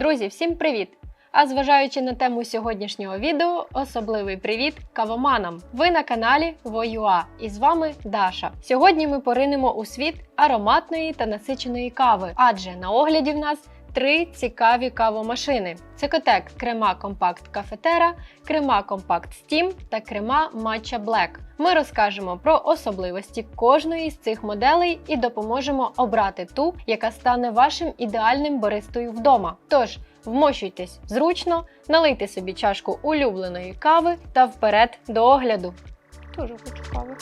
Друзі, всім привіт! А зважаючи на тему сьогоднішнього відео, особливий привіт кавоманам! Ви на каналі Воюа і з вами Даша. Сьогодні ми поринемо у світ ароматної та насиченої кави, адже на огляді в нас три цікаві кавомашини: Цикотек Крема Компакт Кафетера, Крема Компакт Steam та Крема Matcha Black. Ми розкажемо про особливості кожної з цих моделей і допоможемо обрати ту, яка стане вашим ідеальним баристою вдома. Тож вмощуйтесь зручно, налийте собі чашку улюбленої кави та вперед до огляду. Дуже хочу кави.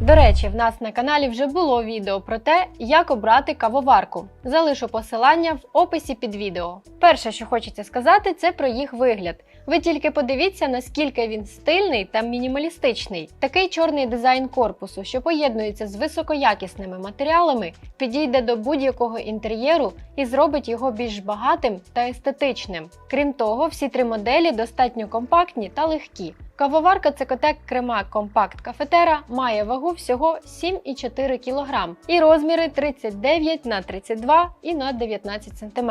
До речі, в нас на каналі вже було відео про те, як обрати кавоварку. Залишу посилання в описі під відео. Перше, що хочеться сказати, це про їх вигляд. Ви тільки подивіться, наскільки він стильний та мінімалістичний. Такий чорний дизайн корпусу, що поєднується з високоякісними матеріалами, підійде до будь-якого інтер'єру і зробить його більш багатим та естетичним. Крім того, всі три моделі достатньо компактні та легкі. Кавоварка Цикотек Крема Компакт Кафетера має вагу всього 7,4 кг і розміри 39 на 32 і на 19 см.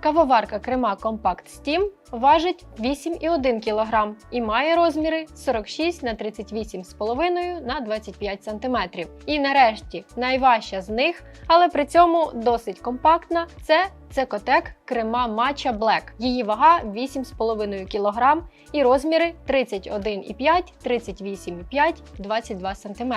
Кавоварка Крема Компакт Steam важить 8,1 кг і має розміри 46 на 38,5 на 25 см. І нарешті найважча з них, але при цьому досить компактна, це Цекотек Крема Matcha Black. Її вага 8,5 кг і розміри 31,5, 38,5, 22 см.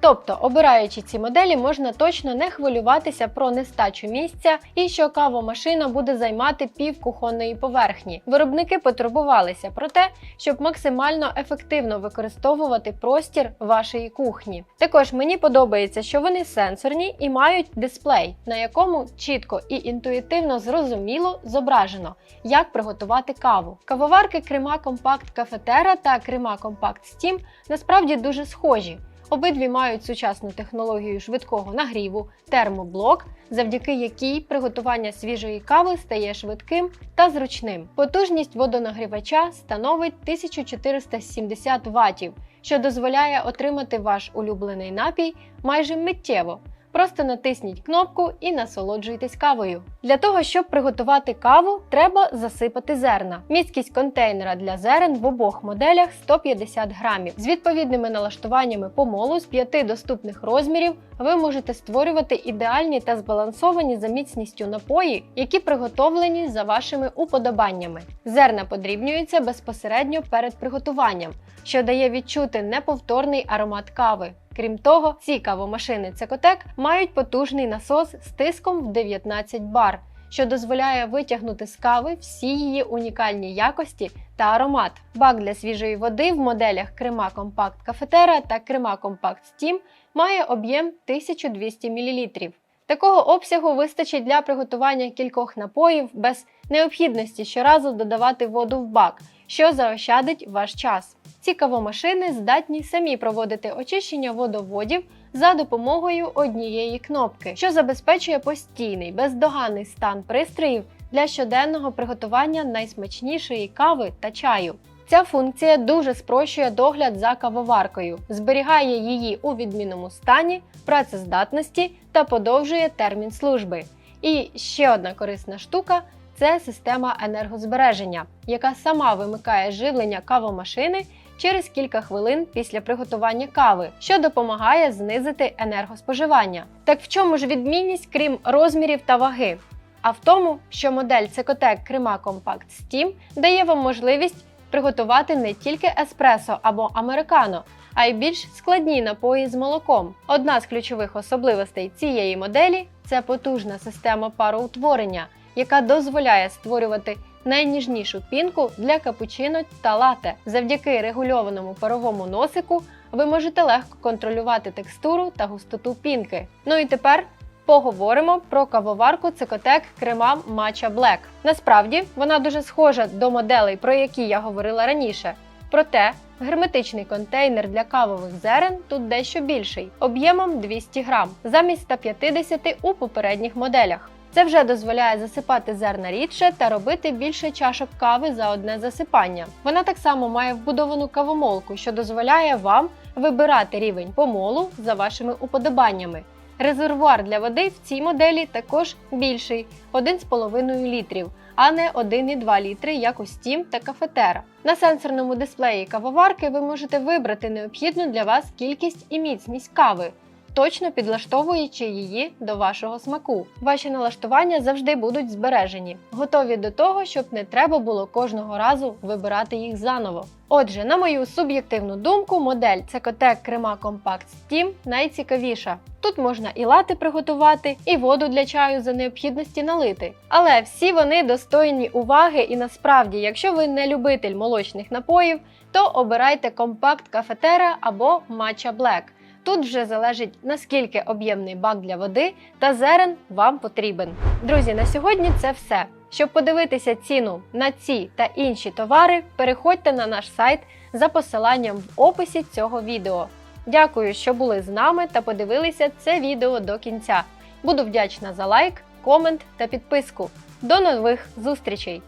Тобто, обираючи ці моделі, можна точно не хвилюватися про нестачу місця і що кавомашина буде займати пів кухонної поверхні. Виробники потурбувалися про те, щоб максимально ефективно використовувати простір вашої кухні. Також мені подобається, що вони сенсорні і мають дисплей, на якому чітко і інтуїтивно зрозуміло зображено, як приготувати каву. Кавоварки Крема Компакт Кафетера та Крема Компакт Steam насправді дуже схожі. Обидві мають сучасну технологію швидкого нагріву термоблок, завдяки якій приготування свіжої кави стає швидким та зручним. Потужність водонагрівача становить 1470 Вт, що дозволяє отримати ваш улюблений напій майже миттєво. Просто натисніть кнопку і насолоджуйтесь кавою. Для того, щоб приготувати каву, треба засипати зерна. Міськість контейнера для зерен в обох моделях 150 грамів. З відповідними налаштуваннями помолу з п'яти доступних розмірів ви можете створювати ідеальні та збалансовані за міцністю напої, які приготовлені за вашими уподобаннями. Зерна подрібнюються безпосередньо перед приготуванням, що дає відчути неповторний аромат кави. Крім того, ці кавомашини Цекотек мають потужний насос з тиском в 19 бар, що дозволяє витягнути з кави всі її унікальні якості та аромат. Бак для свіжої води в моделях Крема Компакт Кафетера та Крема Компакт Steam має об'єм 1200 мл. Такого обсягу вистачить для приготування кількох напоїв без необхідності щоразу додавати воду в бак, що заощадить ваш час. Ці кавомашини здатні самі проводити очищення водоводів за допомогою однієї кнопки, що забезпечує постійний бездоганний стан пристроїв для щоденного приготування найсмачнішої кави та чаю. Ця функція дуже спрощує догляд за кавоваркою, зберігає її у відмінному стані, працездатності та подовжує термін служби. І ще одна корисна штука це система енергозбереження, яка сама вимикає живлення кавомашини через кілька хвилин після приготування кави, що допомагає знизити енергоспоживання. Так в чому ж відмінність, крім розмірів та ваги? А в тому, що модель Цекотек Крема Compact Steam дає вам можливість приготувати не тільки еспресо або американо, а й більш складні напої з молоком. Одна з ключових особливостей цієї моделі це потужна система пароутворення, яка дозволяє створювати найніжнішу пінку для капучино та лате. Завдяки регульованому паровому носику ви можете легко контролювати текстуру та густоту пінки. Ну і тепер поговоримо про кавоварку Цикотек Крема Matcha Black. Насправді вона дуже схожа до моделей, про які я говорила раніше. Проте герметичний контейнер для кавових зерен тут дещо більший, об'ємом 200 грам, замість 150 у попередніх моделях. Це вже дозволяє засипати зерна рідше та робити більше чашок кави за одне засипання. Вона так само має вбудовану кавомолку, що дозволяє вам вибирати рівень помолу за вашими уподобаннями. Резервуар для води в цій моделі також більший 1,5 літрів, а не 1,2 літри, як у Steam та Cafetera. На сенсорному дисплеї кавоварки ви можете вибрати необхідну для вас кількість і міцність кави, точно підлаштовуючи її до вашого смаку. Ваші налаштування завжди будуть збережені, готові до того, щоб не треба було кожного разу вибирати їх заново. Отже, на мою суб'єктивну думку, модель Cecotec Crema Compact Steam найцікавіша. Тут можна і лати приготувати, і воду для чаю за необхідності налити. Але всі вони достойні уваги, і насправді, якщо ви не любитель молочних напоїв, то обирайте компакт кафетера або Matcha Black. Тут вже залежить наскільки об'ємний бак для води та зерен вам потрібен. Друзі, на сьогодні це все. Щоб подивитися ціну на ці та інші товари, переходьте на наш сайт за посиланням в описі цього відео. Дякую, що були з нами та подивилися це відео до кінця. Буду вдячна за лайк, комент та підписку. До нових зустрічей!